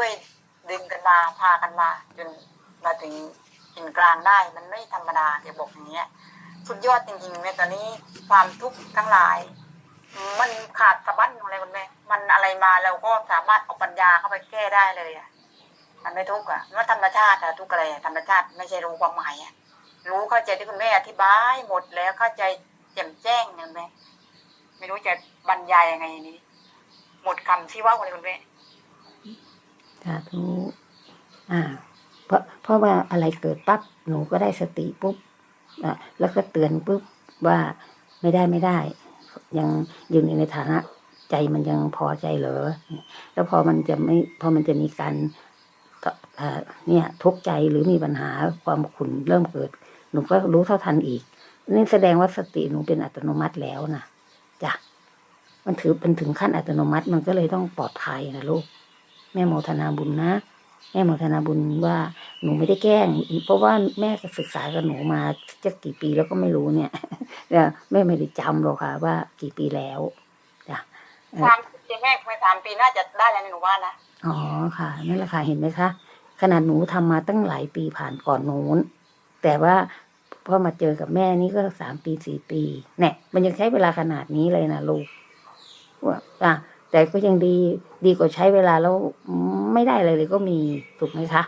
ช่วยดึงกันมาพากันมา จนมาถึงกินกลางได้ มันไม่ธรรมดาแกบอกอย่างเงี้ยสุดยอดจริงๆแม่ตอนนี้ความทุกข์ทั้งหลาย มันขาดสะบั้นอะไรคุณแม่มันอะไรมาเราก็สามารถเอาปัญญาเข้าไปแก้ได้เลยอะมันไม่ทุกข์อะว่าธรรมชาติอะทุกข์อะไรธรรมชาติไม่ใช่รู้ความหมายอะรู้เข้าใจที่คุณแม่อธิบายหมดแล้วเข้าใจแจ่มแจ้งนะแม่ไม่รู้จะบรรยายยังไงนี้ หมดคำที่ว่าเลยคุณแม่ สาธุอ่าเพราะเพราะว่าอะไรเกิดปั๊บหนูก็ได้สติปุ๊บอะแล้วก็เตือนปุ๊บว่าไม่ได้ไม่ได้ ยังอยู่ในฐานะใจมันยังพอใจเหรอ แล้วพอมันจะไม่พอมันจะมีการเอ่อเนี่ยทุกข์ใจหรือมีปัญหาความขุ่นเริ่มเกิด หนูก็รู้เท่าทันอีกนี่แสดงว่าสติหนูเป็นอัตโนมัติแล้วนะจ้ะมันถือเป็นถึงขั้นอัตโนมัติมันก็เลยต้องปลอดภัยนะลูก แม่โมทนาบุญนะ แม่โมทนาบุญว่าหนูไม่ได้แกล้งเพราะว่าแม่ก็ศึกษากับหนูมาจะกี่ปีแล้วก็ไม่รู้เนี่ยแต่แม่ไม่ได้จำหรอกค่ะ ว่ากี่ปีแล้วจ้ะเอ่อสามปีแม่ไม่สามปีน่าจะได้แล้วนะหนูว่านะอ๋อค่ะนั่นแหละค่ะเห็นไหมคะขนาดหนูทำมาตั้งหลายปีผ่านก่อนโน้น แต่ว่าพอมาเจอกับแม่นี่ก็สามปีสี่ปีเนี่ยมันยังใช้เวลาขนาดนี้เลยนะลูกว่าอะ แต่ก็ยังดีดีกว่าใช้เวลาแล้วไม่ได้อะไรเลยก็มีถูกไหมคะ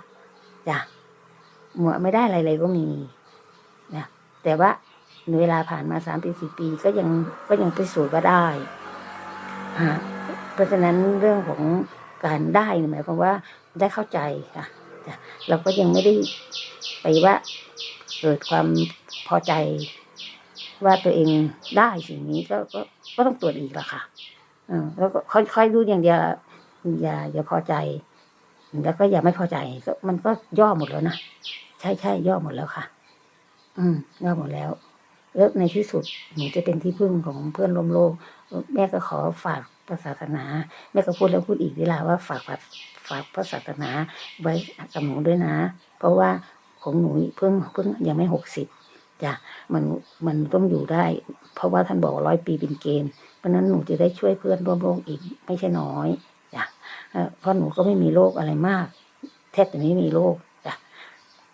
จ้ะหมวไม่ได้อะไรเลยก็มีนะแต่ว่าเวลาผ่านมาสามปีสี่ปีก็ยังก็ยังพิสูจน์ว่าได้ฮะเพราะฉะนั้นเรื่องของการได้หมายความว่าได้เข้าใจค่ะจะเราก็ยังไม่ได้ไปว่าเกิดความพอใจว่าตัวเองได้สิ่งนี้ก็ก็ก็ต้องตรวจอีกละค่ะ แล้วก็ค่อยๆดูอย่างเดียวอย่า อย่าพอใจ แล้วก็อย่าไม่พอใจก็มันก็ย่อหมดแล้วนะใช่ใช่ย่อหมดแล้วค่ะ อืมย่อหมดแล้วแล้วในที่สุดหนูจะเป็นที่พึ่งของเพื่อนร่วมโลก แม่ก็ขอฝากพระศาสนา แม่ก็พูดแล้วพูดอีกเวลาว่าฝากฝากฝากพระศาสนาไว้กับหนูด้วยนะ เพราะว่าของหนูเพิ่งเพิ่งยังไม่หกสิบ จ้ะมันมันต้องอยู่ได้ เพราะว่าท่านบอกร้อยปีเป็นเกณฑ์เพราะนั้นหนูจะได้ช่วยเพื่อนร่วมโลกอีกไม่ใช่น้อยจ้ะเอ่อเพราะหนูก็ไม่มีโรคอะไรมาก แทบจะไม่มีโรคจ้ะ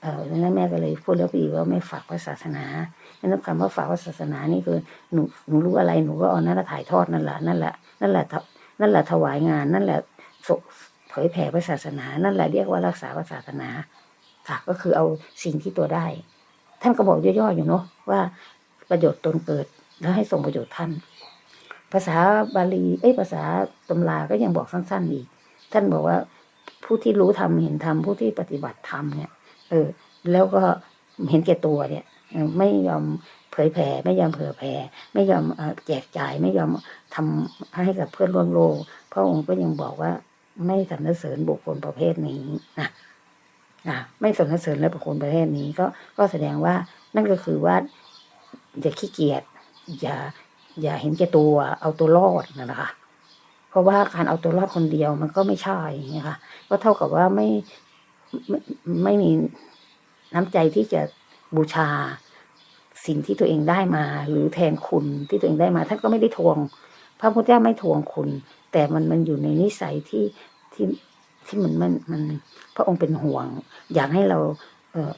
เออดังนั้นแม่ก็เลยพูดแล้วอีกว่าไม่ฝากพระศาสนาดังนั้นคำว่าฝากพระศาสนานี่คือหนูหนูรู้อะไรหนูก็เอานั่นแหละถ่ายทอดนั่นแหละนั่นแหละนั่นแหละนั่นแหละถวายงานนั่นแหละสเผยแผ่พระศาสนา นั่นแหละเรียกว่ารักษาพระศาสนาค่ะก็คือเอาสิ่งที่ตัวได้ ท่านก็บอกย่อๆอยู่เนาะว่าประโยชน์ตนเกิดแล้วให้ส่งประโยชน์ท่าน ภาษาบาลีเอ้ยภาษาตำราก็ยังบอกสั้นๆอีก ท่านบอกว่าผู้ที่รู้ธรรมเห็นธรรมผู้ที่ปฏิบัติธรรมเนี่ย เออ แล้วก็เห็นแก่ตัวเนี่ยไม่ยอมเผยแผ่ไม่ยอมเผยแผ่ไม่ยอมแจกจ่ายไม่ยอมทำให้กับเพื่อนร่วมโลกพระองค์ก็ยังบอกว่าไม่สรรเสริญบุคคลประเภทนี้นะ อะไม่สนเสริญและบุคคลประเภทนี้ก็ก็แสดงว่านั่นก็คือว่าอย่าขี้เกียจอย่าอย่าเห็นแก่ตัวเอาตัวรอดนะนะคะเพราะว่าการเอาตัวรอดคนเดียวมันก็ไม่ใช่นะคะก็เท่ากับว่าไม่ไม่ไม่มีน้ำใจที่จะบูชาสิ่งที่ตัวเองได้มา หรือแทนคุณที่ตัวเองได้มาท่านก็ไม่ได้ทวง พระพุทธเจ้าไม่ทวงคุณ แต่มันมันอยู่ในนิสัยที่ที่ ที่มันมันมันพระองค์เป็นห่วง อยากให้เราเออ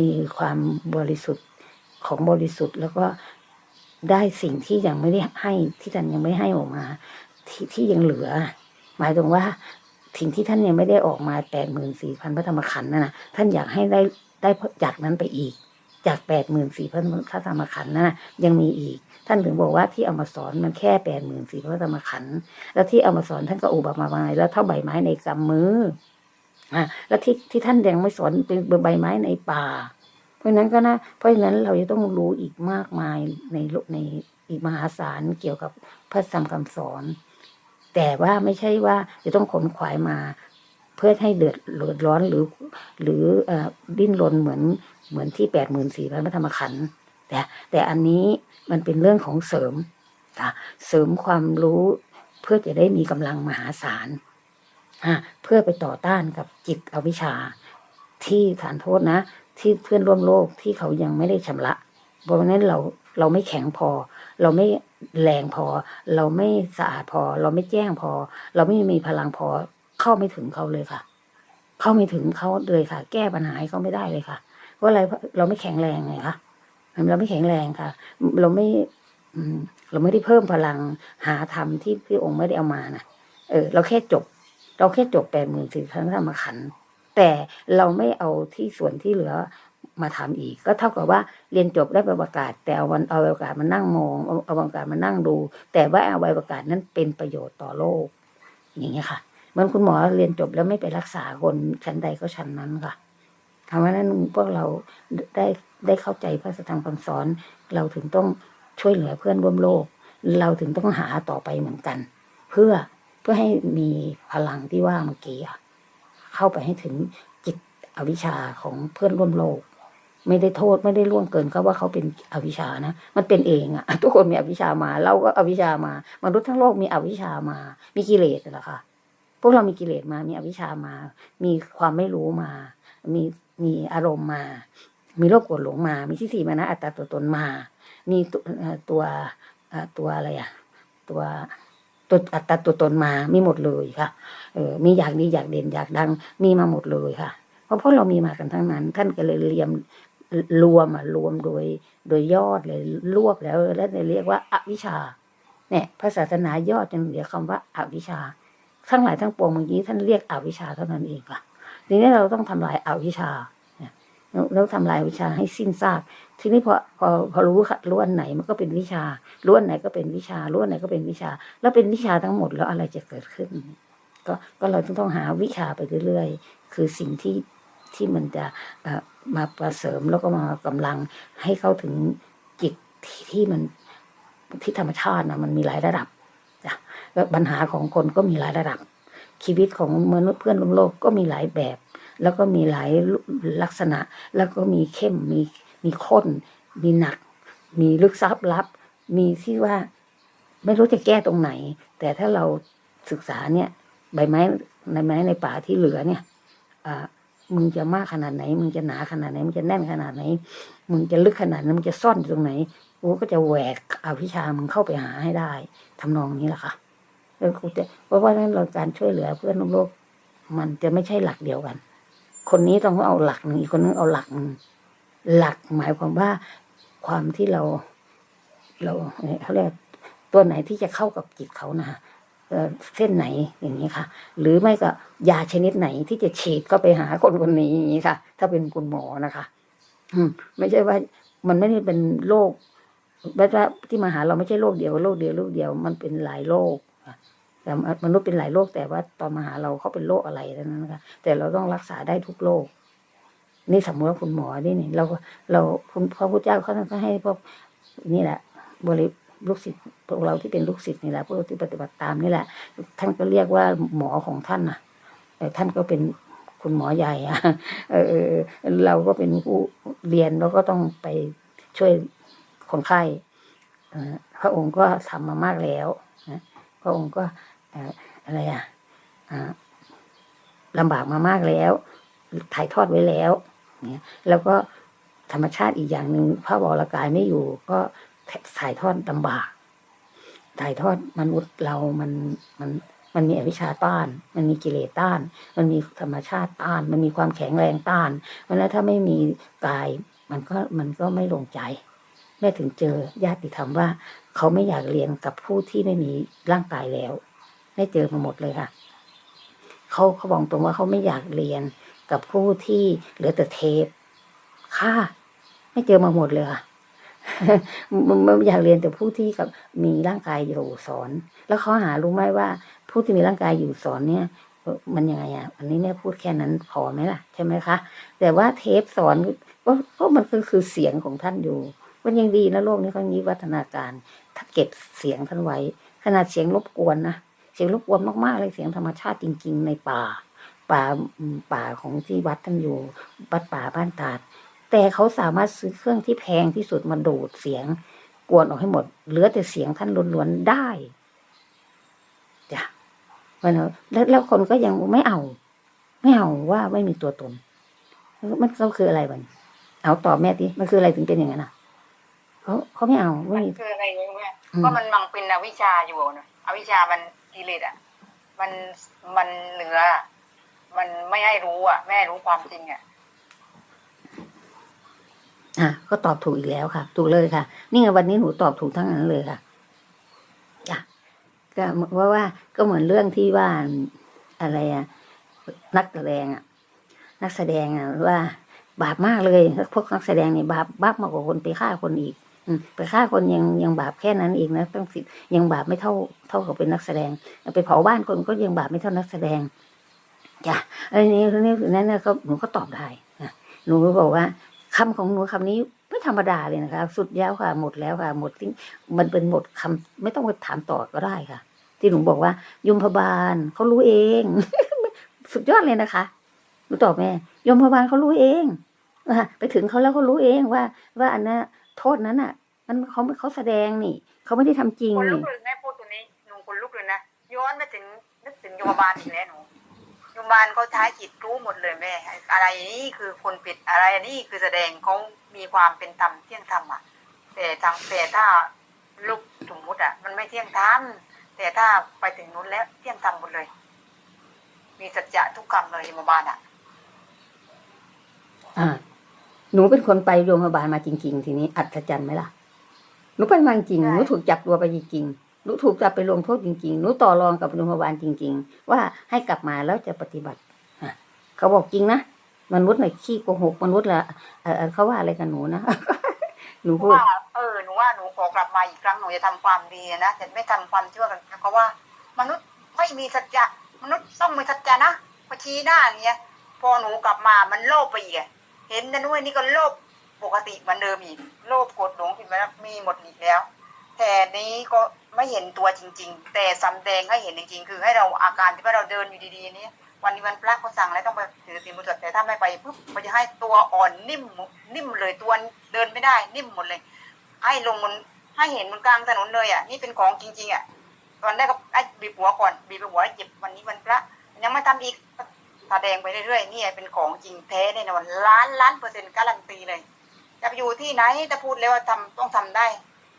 มีความบริสุทธิ์ของบริสุทธิ์ แล้วก็ได้สิ่งที่ยังไม่ได้ให้ที่ท่านยังไม่ให้ออกมา ที่ที่ยังเหลือ หมายถึงว่าสิ่งที่ท่านยังไม่ได้ออกมาแปดหมื่นสี่พันพระธรรมขันธ์นั่นนะท่านอยากให้ได้ได้จากนั้นไปอีก จากแปดหมื่นสี่พันพระธรรมขันธ์นั่นนะยังมีอีก ท่านถึงบอกว่าที่เอามาสอนมันแค่แปดหมื่นสี่พระธรรมขันธ์แล้วที่เอามาสอนท่านก็อุบมาไม้แล้วเท่าใบไม้ในกำมืออะแล้วที่ที่ท่านยังไม่สอนเป็นใบไม้ในป่า เพราะฉะนั้นก็นะเพราะฉะนั้นเราจะต้องรู้อีกมากมายในโลกในอีกมหาศาลเกี่ยวกับพระธรรมคำสอน แต่ว่าไม่ใช่ว่าจะต้องขนขวายมา เพื่อให้เดือดเดือดร้อนหรือ หรือเอ่อดิ้นรนเหมือนเหมือนที่แปดหมื่นสี่พันพระธรรมขันธ์แต่แต่อันนี้มันเป็นเรื่องของเสริมค่ะเสริมความรู้เพื่อจะได้มีกำลังมหาศาลเพื่อไปต่อต้านกับจิตอวิชชา ที่ฐานโทษนะ ที่เพื่อนร่วมโลกที่เขายังไม่ได้ชำระ เพราะฉะนั้นเราเราไม่แข็งพอ เราไม่แรงพอ เราไม่สะอาดพอ เราไม่แจ้งพอ เราไม่มีพลังพอ เข้าไม่ถึงเขาเลยค่ะ เข้าไม่ถึงเขาเลยค่ะ แก้ปัญหาให้เขาไม่ได้เลยค่ะ เพราะอะไรเราไม่แข็งแรงไงคะเราไม่แข็งแรงค่ะ เราไม่เราไม่ได้เพิ่มพลังหาธรรมที่พี่องค์ไม่ได้เอามานะเออ เราแค่จบ เราแค่จบแปดหมื่นสี่พันธรรมขัน แต่เราไม่เอาที่ส่วนที่เหลือมาทำอีก ก็เท่ากับว่าเรียนจบได้ใบประกาศ แต่เอาวันเอาใบประกาศมานั่งมองเอาเอาใบประกาศมานั่งดู แต่ว่าเอาใบประกาศนั้นเป็นประโยชน์ต่อโลก อย่างเงี้ยค่ะ เหมือนคุณหมอเรียนจบแล้วไม่ไปรักษาคนชั้นใดก็ชั้นนั้นค่ะทำให้นั้นพวกเราได้ได้เข้าใจพระธรรมคำสอน เราถึงต้องช่วยเหลือเพื่อนร่วมโลก เราถึงต้องหาต่อไปเหมือนกัน เพื่อเพื่อให้มีพลังที่ว่าเมื่อกี้เข้าไปให้ถึงจิตอวิชชาของเพื่อนร่วมโลก ไม่ได้โทษไม่ได้ล่วงเกินเขาว่าเขาเป็นอวิชชานะ มันเป็นเองอะทุกคนมีอวิชชามา เราก็อวิชชามา มนุษย์ทั้งโลกมีอวิชชามา มีกิเลสแหละค่ะ วกเรามีกิเลสมา มีอวิชชามา มีความไม่รู้มา มีมีอารมณ์มา มีโลภโกรธหลงมา มีทิฏฐิมานะอัตตาตัวตนมา มีตัวตัวเอ่อตัวอะไรอะตัวตัวอัตตาตัวตนมา มีหมดเลยค่ะ เออมีอยากดีอยากเด่นอยากดัง มีมาหมดเลยค่ะ เพราะพวกเรามีมากันทั้งนั้น ท่านก็เลยเรียมรวมอะรวมโดยโดยยอดเลยรวบแล้ว แล้วเรียกว่าอวิชชาเนี่ยพระศาสนายอดจึงเรียกคำว่าอวิชชา ทั้งหลายทั้งปวงเมื่อกี้ท่านเรียกอวิชชาเท่านั้นเองค่ะทีนี้เราต้องทำลายอวิชชาเนี่ยแล้วแล้วทำลายวิชาให้สิ้นซาก ทีนี้พอพอพอรู้ค่ะรู้อันไหนมันก็เป็นวิชารู้อันไหนก็เป็นวิชารู้อันไหนก็เป็นวิชา แล้วเป็นวิชาทั้งหมดแล้วอะไรจะเกิดขึ้น ก็ก็เราต้องหาวิชาไปเรื่อยๆ คือสิ่งที่ที่มันจะมาประเสริมแล้วก็มากำลังให้เข้าถึงจิตที่ที่มันที่ธรรมชาตินะมันมีหลายระดับ แล้วปัญหาของคนก็มีหลายระดับ ชีวิตของมนุษย์เพื่อนร่วมโลกก็มีหลายแบบ แล้วก็มีหลายลักษณะ แล้วก็มีเข้มมีมีข้น มีหนัก มีลึกซับลับ มีที่ว่าไม่รู้จะแก้ตรงไหน แต่ถ้าเราศึกษาเนี่ย ใบไม้ในไม้ในป่าที่เหลือเนี่ยอ่ามึงจะมากขนาดไหน มึงจะหนาขนาดไหน มึงจะแน่นขนาดไหน มึงจะลึกขนาดไหน มึงจะซ่อนอยู่ตรงไหน กูก็จะแหวกอวิชชามึงเข้าไปหาให้ได้ทำนองนี้แหละค่ะ แล้วกูจะเพราะว่านั้นเราการช่วยเหลือเพื่อนร่วมโลก มันจะไม่ใช่หลักเดียวกัน คนนี้ต้องเอาหลักหนึ่งอีกคนนึงเอาหลักหลักหมายความว่าความที่เราเราเขาเรียกตัวไหนที่จะเข้ากับจิตเขานะฮะเส้นไหนอย่างนี้ค่ะ หรือไม่ก็ยาชนิดไหนที่จะฉีดเข้าไปหาคนคนนี้อย่างนี้ค่ะ ถ้าเป็นคุณหมอนะคะอืมไม่ใช่ว่ามันไม่ได้เป็นโรคแบบว่าที่มาหาเราไม่ใช่โรคเดียวโรคเดียวโรคเดียวมันเป็นหลายโรค มนุษย์เป็นหลายโรคแต่ว่าตอนมาหาเราเขาเป็นโรคอะไรเท่านั้นนะคะแต่เราต้องรักษาได้ทุกโรคนี่สมมติว่าคุณหมอนี่นี่เราเราคุณพระพุทธเจ้าเขาก็ให้พวกนี่แหละ บริลูกศิษย์พวกเราที่เป็นลูกศิษย์นี่แหละพวกที่ปฏิบัติตามนี่แหละ ท่านก็เรียกว่าหมอของท่านนะแต่ท่านก็เป็นคุณหมอใหญ่อะเออเราก็เป็นผู้เรียนเราก็ต้องไปช่วยคนไข้พระองค์ก็ทำมามากแล้วนะพระองค์ก็ อะไรอะลำบากมามากแล้ว ถ่ายทอดไว้แล้วเนี่ยแล้วก็ธรรมชาติอีกอย่างหนึ่งพระวรกายไม่อยู่ ก็ถ่ายทอดลำบาก ถ่ายทอดมนุษย์เรามันมันมันมีอวิชชาต้าน มันมีกิเลสต้าน มันมีธรรมชาติต้าน มันมีความแข็งแรงต้าน เพราะฉะนั้นถ้าไม่มีกาย มันก็มันก็ไม่ลงใจ แม่ถึงเจอญาติธรรมว่า เขาไม่อยากเรียนกับผู้ที่ไม่มีร่างกายแล้ว แม่เจอมาหมดเลยค่ะเขาเขาบอกตรงว่าเขาไม่อยากเรียนกับผู้ที่เหลือแต่เทปค่ะ ไม่เจอมาหมดเลยค่ะมันมันอยากเรียนแต่ผู้ที่กับมีร่างกายอยู่สอน แล้วเขาหารู้ไหมว่า ผู้ที่มีร่างกายอยู่สอนเนี่ยมันยังไงอะอันนี้เนี่ยพูดแค่นั้นพอไหมล่ะใช่ไหมคะแต่ว่าเทปสอนก็ก็มันคือคือเสียงของท่านอยู่มันยังดีนะโลกนี้เขามีวัฒนาการ ถ้าเก็บเสียงท่านไว้ ขนาดเสียงรบกวนนะ เสียงรบกวนมากๆเลยเสียงธรรมชาติจริง ๆ ในป่า ป่าอืมป่าของที่วัดท่านอยู่วัดป่าบ้านตาด แต่เขาสามารถซื้อเครื่องที่แพงที่สุดมาดูดเสียงกวนออกให้หมด เหลือแต่เสียงท่านล้วนๆได้จ้ะวันนั้นแล้วแล้วคนก็ยังไม่เอา ไม่เอาว่าไม่มีตัวตน มันก็คืออะไรบันเอาตอบแม่ดิมันคืออะไรถึงเป็นอย่างนั้นอะเขาเขาไม่เอาไม่มันมีคืออะไรเนี่ยอืมก็มันมังเป็นอวิชชาอยู่นะอวิชชามัน กิเลสอะ มันมันเหนือ มันไม่ให้รู้อะ แม่รู้ความจริงอะอะก็ตอบถูกอีกแล้วค่ะ ถูกเลยค่ะ นี่ไงวันนี้หนูตอบถูกทั้งนั้นเลยค่ะจ้ะก็ว่าว่าก็เหมือนเรื่องที่ว่าอะไรอะนักแสดงอะ นักแสดงอะว่าบาปมากเลยพวกนักแสดงเนี่ยบาปบาปมากกว่าคนไปฆ่าคนอีก ไปฆ่าคนยังยังบาปแค่นั้นเองนะตั้งสิยังบาปไม่เท่าเท่ากับเป็นนักแสดง ไปเผาบ้านคนก็ยังบาปไม่เท่านักแสดงจ้ะอันนี้อันนี้นั่นนะก็หนูก็ตอบได้นะหนูก็บอกว่าคำของหนูคำนี้ไม่ธรรมดาเลยนะคะ สุดแล้วค่ะ หมดแล้วค่ะ หมดที่มันเป็นหมดคำไม่ต้องไปถามต่อก็ได้ค่ะ ที่หนูบอกว่า ยมพบาลเขารู้เอง สุดยอดเลยนะคะหนูตอบแม่ ยมพบาลเขารู้เองว่าไปถึงเขาแล้วเขารู้เองว่า ว่าอันนั้น โทษนั้นอะมันเขาเขาแสดงนี่เขาไม่ได้ทำจริงคนลุนี่กเลยแม่พูดตัวนี้หนูคนลุกเลยนะย้อนไปถึงนึกถึงโยมบาลอีกแล้วหนูโยมบาลเขาใช้จิตรู้หมดเลยแม่ อะไรนี่คือคนผิดอะไรนี่คือแสดงเขามีความเป็นธรรมเที่ยงธรรมอะแต่ทางแต่ถ้าลูกสมมุติอะ มันไม่เที่ยงธรรมแต่ถ้าไปถึงนู้นแล้วเที่ยงธรรมหมดเลย มีสัจจะทุกคำเลยโยมบาลอะ อ่า หนูเป็นคนไปโรงพยาบาลมาจริง ๆ ทีนี้อัศจรรย์ไหมล่ะหนูไปมาจริงๆใช่หนูถูกจับตัวไปจริงๆหนูถูกจับไปลงโทษจริงๆหนูต่อรองกับโรงพยาบาลจริง ๆ ว่าให้กลับมาแล้วจะปฏิบัติอะเขาบอกจริงนะมนุษย์น่ะขี้โกหกมนุษย์ละเออเออเขาว่าอะไรกันหนูนะหนูพูดว่าเออหนูว่าหนูขอกลับมาอีกครั้งหนูจะทำความดีนะแต่ไม่ทำความชั่วกันเพราะว่า มนุษย์ไม่มีสัจจะมนุษย์ต้องมีสัจจะนะพอชี้หน้าอย่างเงี้ยพอหนูกลับมามันโลภไปอีกอะ เห็นนะนุ้ยนี่ก็โลภปกติเหมือนเดิมอีกโลภโกรธหลงผิดไปแล้วมีหมดอีกแล้ว แต่นี้ก็ไม่เห็นตัวจริง ๆ แต่สำแดงให้เห็นจริงๆ คือให้เราอาการที่ว่าเราเดินอยู่ดีๆนี้วันนี้วันพระเขาสั่งแล้วต้องไปถือศีลมุสดแต่ถ้าไม่ไปปุ๊บมันจะให้ตัวอ่อนนิ่มนิ่มเลยตัวเดินไม่ได้ นิ่มหมดเลย ให้ลงบนให้เห็นบนกลางถนนเลยอะนี่เป็นของจริง ๆอะตอนแรกก็ไอ้บีบหัวก่อนบีบหัวเจ็บวันนี้วันพระยังไม่ทำอีก แสดงไปเรื่อยๆนี่เป็นของจริงแท้แน่นอนล้านล้านเปอร์เซ็นต์การันตีเลยจะไปอยู่ที่ไหนจะพูดแล้วว่าทำต้องทำได้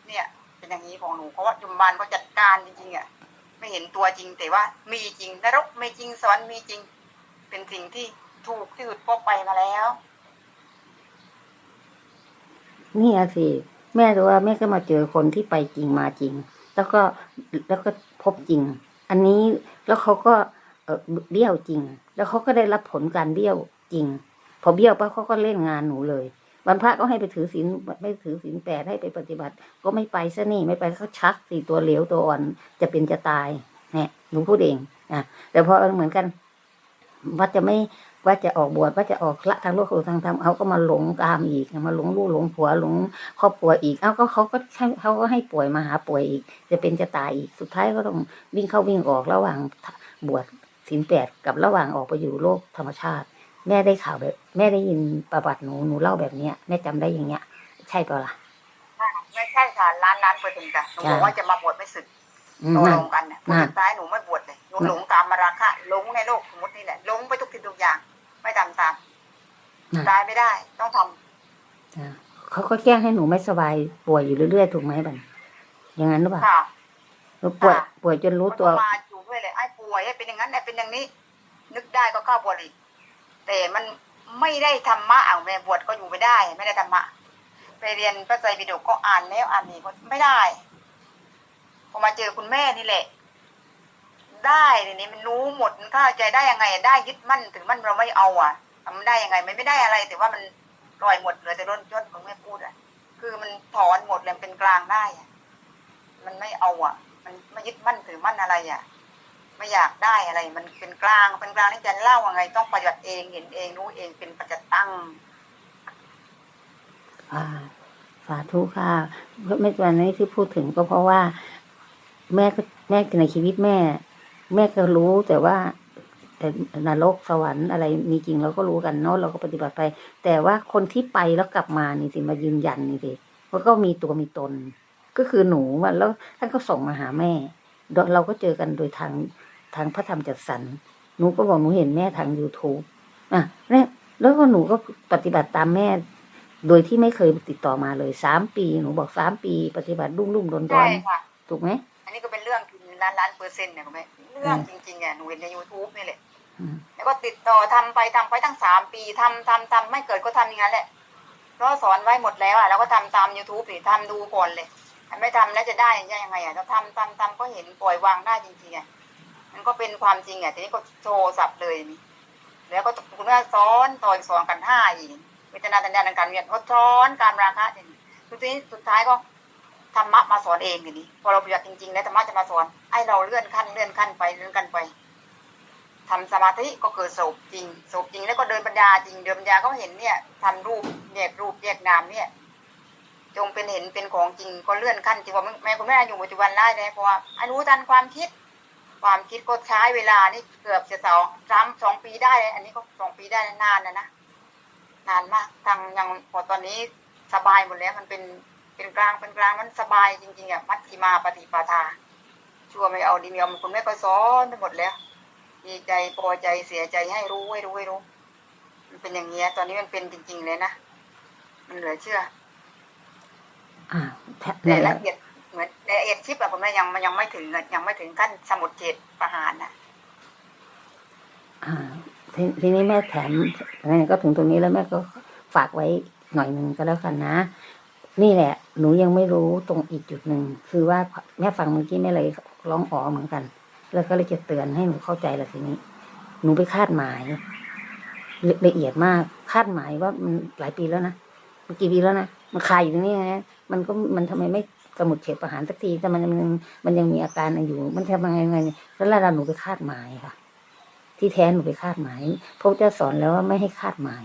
เนี่ย เป็นอย่างนี้ของหนูเพราะว่าจุมบานเขาจัดการจริงๆอะไม่เห็นตัวจริงแต่ว่ามีจริงนรกมีจริงสวรรค์มีจริง เป็นสิ่งที่ถูกที่สุดพบไปมาแล้วนี่อะสิแม่รู้ว่าแม่ก็มาเจอคนที่ไปจริงมาจริง แล้วก็แล้วก็พบจริง อันนี้แล้วเขาก็เบี้ยวจริง แล้วเขาก็ได้รับผลการเบี้ยวจริง พอเบี้ยวปั๊บเขาก็เล่นงานหนูเลยวันพระก็ให้ไปถือศีลไม่ถือศีลแปดให้ไปปฏิบัติ ก็ไม่ไปซะนี่ไม่ไปเขาชักสี่ตัวเหลวตัวอ่อนจะเป็นจะตายเนี่ยหนูพูดเองอะแต่พอเหมือนกันว่าจะไม่ว่าจะออกบวชว่าจะออกละทางโลกทางธรรมเขาก็มาหลงตามอีกมาหลงลูกหลงผัวหลงครอบครัวอีก เอ้าก็เขาก็เขาก็ให้ป่วยมาหาป่วยอีก จะเป็นจะตายอีกสุดท้ายก็ต้องวิ่งเข้าวิ่งออกระหว่างบวช ศีลแปดกับระหว่างออกไปอยู่โลกธรรมชาติ แม่ได้ข่าวแบบ แม่ได้ยินประวัติหนูหนูเล่าแบบเนี้ยแม่จำได้อย่างเงี้ย ใช่เปล่าล่ะไม่ใช่ค่ะล้านล้านเปอร์เซ็นต์ค่ะหนูบอกว่าจะมาบวชไม่สึกอืมตกนั่ลนงกันเนี่ยนั่นสุดท้ายหนูไม่บวชเลยหนูนั่นหลงตามมาราคะหลงในโลกสมมตินี่แหละหลงไปทุกสิ่งทุกอย่าง ไม่ทำตามสุดท้ายไม่ได้ ต้องทำอ่าเขาก็แกล้งให้หนูไม่สบายป่วยอยู่เรื่อยๆถูกไหมบันอย่างนั้นหรือเปล่าค่ะหนูป่วยค่ะป่วยจนรู้ตัวมันก็มาอยู่ ด้วยเลยไอ้ป่วยไอ้เป็นอย่างนั้นไอ้เป็นอย่างนี้ นึกได้ก็เข้าบวชอีกแต่มันไม่ได้ธรรมะเอาแม่บวชก็อยู่ไม่ได้ ไม่ได้ธรรมะไปเรียนพระไตรปิฎกก็อ่านแล้วอ่านอีกก็ไม่ได้พอมาเจอคุณแม่นี่แหละ ได้ทีนี้มันรู้หมดมันเข้าใจได้ยังไง ได้ยึดมั่นถึงมั่นเราไม่เอาอะทำได้ยังไงมันไม่ได้อะไร แต่ว่ามันลอยหมดเลยแต่ร่นยศของแม่พูดอะ คือมันถอนหมดเลยเป็นกลางได้อะมันไม่เอาอะ มันไม่ยึดมั่นถือมั่นอะไรอะ ไม่อยากได้อะไร มันเป็นกลางเป็นกลางนี่จะเล่ายังไง ต้องปฏิบัติเองเห็นเองรู้เองเป็นปัจจตังอ่าสาธุค่ะไม่ตอนนี้ที่พูดถึงก็เพราะว่า แม่ก็แม่ในชีวิตแม่ แม่ก็รู้แต่ว่าแต่นรกสวรรค์อะไรมีจริงเราก็รู้กันเนาะเราก็ปฏิบัติไป แต่ว่าคนที่ไปแล้วกลับมานี่สิมายืนยันนี่สิมันก็มีตัวมีตน ก็คือหนูมาแล้วท่านก็ส่งมาหาแม่เราเราก็เจอกันโดยทาง ทางพระธรรมจัดสรรหนูก็บอกหนูเห็นแม่ทาง youtube อะเนี่ยแล้วก็หนูก็ปฏิบัติตามแม่ โดยที่ไม่เคยติดต่อมาเลยสามปี หนูบอกสามปี ปฏิบัติรุ่มรุ่มๆดอนดอใช่นค่ะถูกไหมอันนี้ก็เป็นเรื่องจริงล้านล้านเปอร์เซ็นต์เนี่ยคุณแม่เรื่องจริงๆอะหนูเห็นใน YouTube นี่แหละอืมแล้วก็ติดต่อทำไปทำไปตั้งสามปีทำทำทำไม่เกิดก็ทำอย่างนั้นแหละเพราะสอนไว้หมดแล้วอะแล้วก็ทำตาม YouTube นี่ทำดูก่อนเลยไม่ทำแล้วจะได้ยังไงอะเราทำทำทำก็เห็นปล่อยวางได้จริงๆอะ มันก็เป็นความจริงอะทีนี้ก็โชว์สับเลยนี่แล้วก็คุณแม่สอนต่อยสอนกันห้าอีกเวทนาสัญญาณการเรียนก็สอนการราคะอย่างนี้สุดท้ายสุดท้ายก็ธรรมะมาสอนเองทีนี้พอเราปฏิบัติจริงๆแล้วธรรมะจะมาสอนให้เราเลื่อนขั้นเลื่อนขั้นไปเลื่อนขั้นไปทำสมาธิก็เกิดโศกจริงโศกจริงแล้วก็เดินปัญญาจริงเดินปัญญาก็เห็นเนี่ยทำรูปแยกรูปแยกนามเนี่ยจงเป็นเห็นเป็นของจริงก็เลื่อนขั้นจริงว่าแม่คุณแม่อยู่ปัจจุบันได้เลยเพราะว่าอนุทันความคิด ความคิดก็ใช้เวลานี่เกือบจะสองสามสองปีได้เลยอันนี้ก็สองปีได้นานนะนะนานมากทางยังพอตอนนี้สบายหมดแล้ว มันเป็นเป็นกลางเป็นกลางมันสบายจริงๆอะมัชฌิมาปฏิปทา ชั่วไม่เอาดีไม่เอาคุณแม่ก็สอนไปหมดแล้วดีใจพอใจเสียใจให้รู้ให้รู้ให้รู้ มันเป็นอย่างเงี้ย ตอนนี้มันเป็นจริง ๆ เลยนะมันเหลือเชื่อ อ่าแทแต่นั่นแหละละเอียด เหมือนเอียดชิปอะผมว่ายังมันยังไม่ถึงยังไม่ถึงขั้นสมุดเจ็ดประหารน่ะอ่าททีนี้แม่แถมงั้นก็ถึงตรงนี้แล้วแม่ก็ฝากไว้หน่อยหนึ่งก็แล้วกันนะ นี่แหละ หนูยังไม่รู้ตรงอีกจุดหนึ่งคือว่าแม่ฟังเมื่อกี้แม่เลยร้องอ๋อเหมือนกัน แล้วก็เลยจะเตือนให้หนูเข้าใจละทีนี้ หนูไปคาดหมายละเอียดมากคาดหมายว่ามันหลายปีแล้วนะมันกี่ปีแล้วนะมันคายอยู่ตรงนี้ไงมันก็มันทำไมไม่ สมุดเฉดประหารสักทีแต่มันมันมันยังมีอาการอยู่ มันทำยังไงไงแล้วเราหนูไปคาดหมายค่ะ ที่แท้หนูไปคาดหมายพระเจ้าสอนแล้วว่าไม่ให้คาดหมาย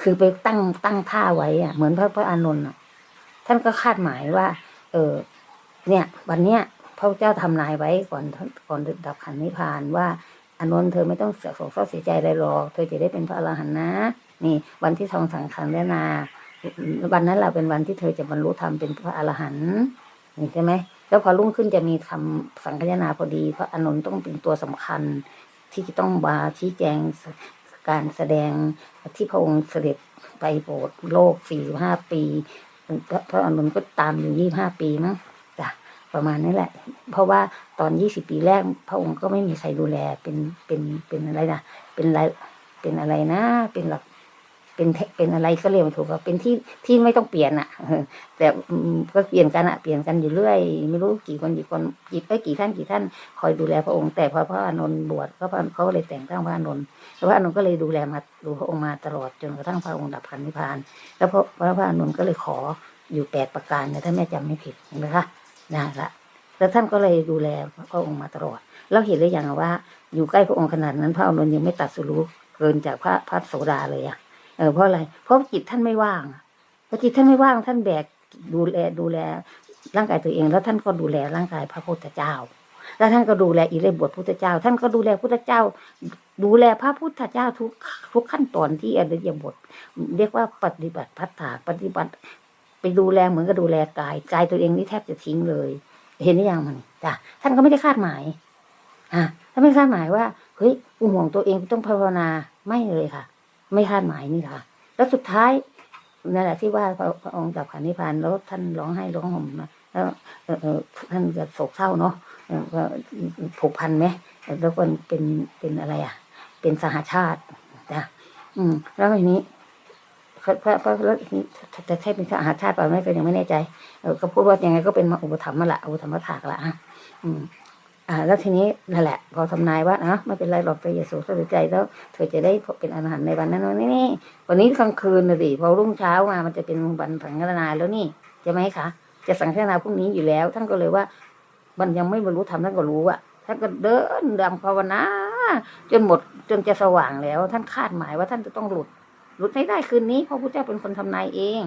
คือไปตั้งตั้งท่าไว้อะเหมือนพระพระอานนท์อะท่านก็คาดหมายว่า เออ เนี่ย วันเนี้ยพระเจ้าทำนายไว้ก่อนก่อนดับขันนิพพานว่าอานนท์เธอไม่ต้องเสียโศกเศร้าเสียใจอะไรหรอกเธอจะได้เป็นพระอรหันต์นะ นี่ วันที่ทองสังขังและนา วันนั้นเราเป็นวันที่เธอจะบรรลุธรรมเป็นพระอรหันต์ใช่ไหมแล้วพอรุ่งขึ้นจะมีคำสังคยนาพอดีพระอานนท์ต้องเป็นตัวสำคัญ ที่จะต้องมาชี้แจงการแสดงที่พระองค์เสด็จไปโปรดโลกสี่ห้าปีพระอานนท์ก็ตามอยู่ยี่ห้าปีมั้งจ้ะประมาณนี้แหละ เพราะว่าตอนยี่สิบปีแรก พระองค์ก็ไม่มีใครดูแลเป็นเป็นเป็นอะไรนะเป็นอะไรเป็นอะไรนะ เป็นหลัก เป็นเป็นอะไรก็เรียกไม่ถูกว่าเป็นที่ที่ไม่ต้องเปลี่ยนอะแต่ก็เปลี่ยนกันอะเปลี่ยนกันอยู่เรื่อย ไม่รู้กี่คนกี่คนกี่เอ้กี่ท่านกี่ท่านคอยดูแลพระองค์แต่พอพระอานนท์บวชก็เขาเลยแต่งตั้งพระอานนท์แล้วพระอานนท์ก็เลยดูแลมาดูพระองค์มาตลอดจนกระทั่งพระองค์ดับขันนิพพาน แล้วพระพระพระอานนท์ก็เลยขออยู่แปดประการนี่ยถ้าแม่จำไม่ผิดเห็นะคะนั่นละแล้วท่านก็เลยดูแลพระองค์มาตลอดแล้วเห็นหรือยังว่า อยู่ใกล้พระองค์ขนาดนั้น พระอานนท์ยังไม่ตัดสรู้เกินจากพระพระโสดาเลยอะ เออเพราะอะไร เพราะจิตท่านไม่ว่างพอจิตท่านไม่ว่างท่านแบกดูแลดูแล ร่างกายตัวเอง แล้วท่านก็ดูแลร่างกายพระพุทธเจ้า แล้วท่านก็ดูแลอิริยาบทพุทธเจ้า ท่านก็ดูแลพุทธเจ้า ดูแลพระพุทธเจ้าทุกทุกขั้นตอนที่อริยบท เรียกว่าปฏิบัติพัฒนาปฏิบัติ ไปดูแลเหมือนกับดูแลกายกายตัวเองนี่แทบจะทิ้งเลย เห็นหรือยังมันจ้ะท่านก็ไม่ได้คาดหมายอะท่านไม่คาดหมายว่าเฮ้ยกูห่วงตัวเองต้องภาวนาไม่เลยค่ะ ไม่คาดหมายนี่ค่ะ แล้วสุดท้ายนั่นแหละที่ว่าพระพระองค์ดับขันนิพพานแล้วท่านร้องไห้ร้องห่มนะแล้วท่านจะโศกเศร้าเนาะผูกพันไหมแล้วก็เป็นเป็นอะไรอะ เป็นสหชาตินะอืม แล้วทีนี้พระพระพระแล้วจะใช่เป็นสหชาติเปล่าไม่ก็นยังไม่แน่ใจเออก็พูดว่ายังไงก็เป็นมาอุปถัมภ์มาละอุปถัมภ์ถากละอะอืม อ่าแล้วทีนี้นั่นแหละพอทำนายว่าอะไม่เป็นไรหรอกเธออย่าโศกเศร้าใจแล้วเธอจะได้เป็นอรหันต์ในวันนั้นวันนี้นี่วันนี้กลางคืนนะสิพอรุ่งเช้ามามันจะเป็นวันสังฆนาแล้วนี่ใช่ไหมคะจะสังฆนาพรุ่งนี้อยู่แล้ว ท่านก็เลยว่า มันยังไม่บรรลุธรรมท่านก็รู้อะท่านก็เดินดำภาวนาจนหมดจนจะสว่างแล้ว ท่านคาดหมายว่าท่านจะต้องหลุด หลุดให้ได้คืนนี้เพราะพระเจ้าเป็นคนทำนายเอง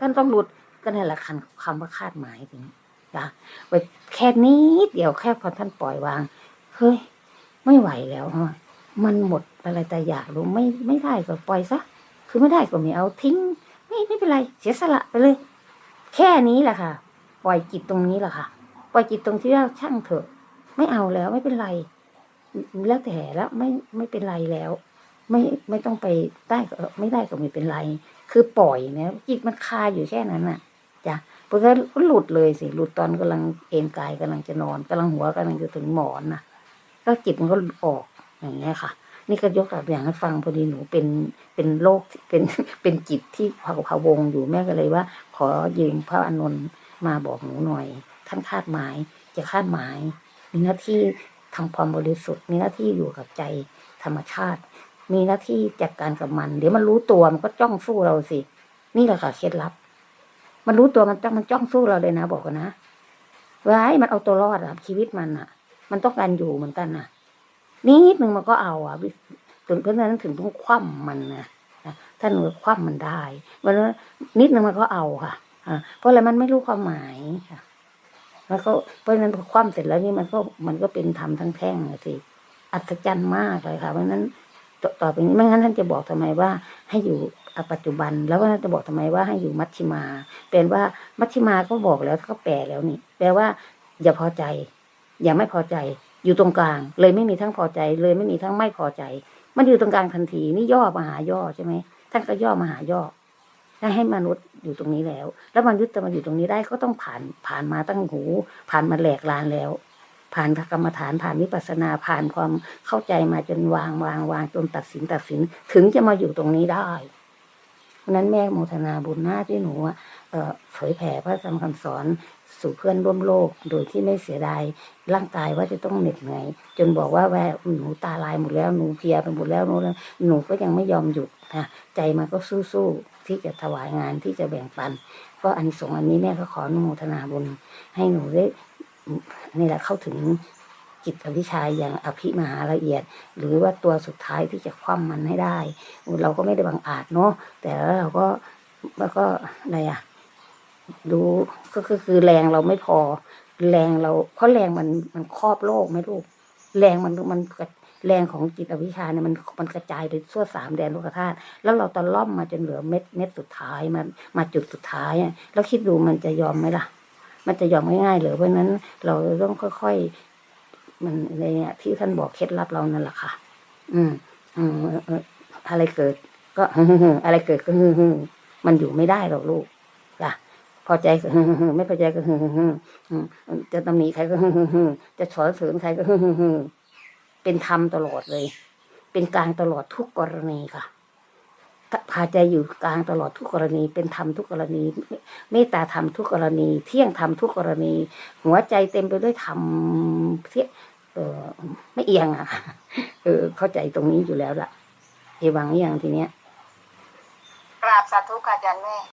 ท่านต้องหลุดก็นั่นแหละคำคำว่าคาดหมายถึง นะไปแค่นี้เดียวแค่พอท่านปล่อยวาง เฮ้ย ไม่ไหวแล้วอะมันหมดอะไรแต่อยากรู้ไม่ไม่ได้ก็ปล่อยซะคือไม่ได้ก็ไม่เอาทิ้ง ไม่ไม่เป็นไร เสียสละไปเลย แค่นี้แหละค่ะ ปล่อยจิตตรงนี้แหละค่ะ ปล่อยจิตตรงที่ว่าช่างเถอะ ไม่เอาแล้วไม่เป็นไร แล้วแต่แล้วไม่ไม่เป็นไรแล้ว ไม่ไม่ต้องไปได้ก็ไม่ได้ก็ไม่เป็นไร คือปล่อยนะจิตมันคาอยู่แค่นั้นน่ะจ้ะ เพราะฉะนั้นก็หลุดเลยสิหลุดตอนกำลังเอนกายกำลังจะนอนกำลังหัวกำลังจะถึงหมอนนะก็จิตมันก็ออกอย่างเงี้ยค่ะ นี่ก็ยกตัวอย่างให้ฟังพอดีหนูเป็นเป็นโรคเป็นเป็นจิตที่พะพะวงอยู่แม่ก็เลยว่า ขอยืมพระอานนท์มาบอกหนูหน่อย ท่านคาดหมายจะคาดหมาย มีหน้าที่ทำความบริสุทธิ์ มีหน้าที่อยู่กับใจธรรมชาติ มีหน้าที่จัดการกับมัน เดี๋ยวมันรู้ตัวมันก็จ้องสู้เราสิ นี่แหละค่ะเคล็ดลับ มันรู้ตัวมันจ้องมันจ้องสู้เราเลยนะบอกกันนะว้ายมันเอาตัวรอดอะชีวิตมันอะมันต้องการอยู่เหมือนกันนะนิดนึงมันก็เอาอะจนเพราะฉะนั้นถึงต้องคว่ำมันนะถ้าหนูคว่ำมันได้มันนิดนึงมันก็เอาค่ะอ่าเพราะอะไรมันไม่รู้ความหมายค่ะแล้วก็เพราะฉะนั้นพอคว่ำเสร็จแล้วนี่มันก็มันก็เป็นธรรมทั้งแท่งอะสิอัศจรรย์มากเลยค่ะเพราะฉะนั้นต่อไปนี้ไม่งั้นท่านจะบอกทำไมว่าให้อยู่ ปัจจุบัน แล้วก็ท่าจะบอกทำไมว่าให้อยู่มัชชิมาเป็นว่ามัชชิมาก็บอกแล้วก็แปลแล้วนี่ แปลว่า อย่าพอใจ อย่าไม่พอใจ อยู่ตรงกลาง เลยไม่มีทั้งพอใจ เลยไม่มีทั้งไม่พอใจ มันอยู่ตรงกลางทันที นี่ย่อมาหาย่อใช่ไหมท่านก็ย่อมาหาย่อถ้าให้มนุษย์อยู่ตรงนี้แล้ว แล้วมนุษย์จะมาอยู่ตรงนี้ได้ก็ต้องผ่านผ่านมาตั้งหู ผ่านมาแหลกลานแล้ว ผ่านกรรมฐานผ่านวิปัสนาผ่านความเข้าใจมาจนวางวางวางจนตัดสินตัดสิน ถึงจะมาอยู่ตรงนี้ได้ เพราะนั้นแม่โมทนาบุญหน้าที่หนูเออเผยแผ่พระธรรมคำสอนสู่เพื่อนร่วมโลกโดยที่ไม่เสียดายร่างกายว่าจะต้องเหน็ดเหนื่อยจนบอกว่าแวหนูตาลายหมดแล้วหนูเพียไปหมดแล้วหนูหนูก็ยังไม่ยอมหยุดนะใจมันก็สู้ๆที่จะถวายงานที่จะแบ่งปัน ก็อันสงส์อันนี้แม่ก็ขออนุโมทนาบุญให้หนูได้นี่แหละเข้าถึง จิตวิชาอย่างอภิมหาละเอียด หรือว่าตัวสุดท้ายที่จะคว่ำมันให้ได้ เราก็ไม่ได้บังอาจเนาะแต่เราก็แล้วก็อะไรอะดูก็คือคือแรงเราไม่พอ แรงเราเพราะแรงมันมันครอบโลกไหมลูกแรงมันมันแรงของจิตอวิชชาเนี่ยมันมันกระจายไปทั่วสามแดนโลกธาตุแล้วเราตะล่อมมาจนเหลือเม็ดเม็ดสุดท้ายมามาจุดสุดท้ายอะแล้วคิดดูมันจะยอมไหมล่ะ มันจะยอมง่ายๆหรือเพราะนั้นเราต้องค่อย มันในเนี่ยที่ท่านบอกเคล็ดลับเรานั่นแหละค่ะอืมอืมอะไรเกิด ก็อะไรเกิดก็มันอยู่ไม่ได้หรอกลูกจ้ะพอใจก็ไม่พอใจก็จะตำหนิใครก็จะสอนเสริญใครก็เป็นธรรมตลอดเลย เป็นกลางตลอดทุกกรณีค่ะพาใจอยู่กลางตลอดทุกกรณี เป็นธรรมทุกกรณีเมตตาธรรมทุกกรณี เที่ยงธรรมทุกกรณี หัวใจเต็มไปด้วยธรรมเที่ย เออไม่เอียงอะค่ะเออ เข้าใจตรงนี้อยู่แล้วล่ะเอวังเอียงทีเนี้ยกราบสาธุค่ะอาจารย์แม่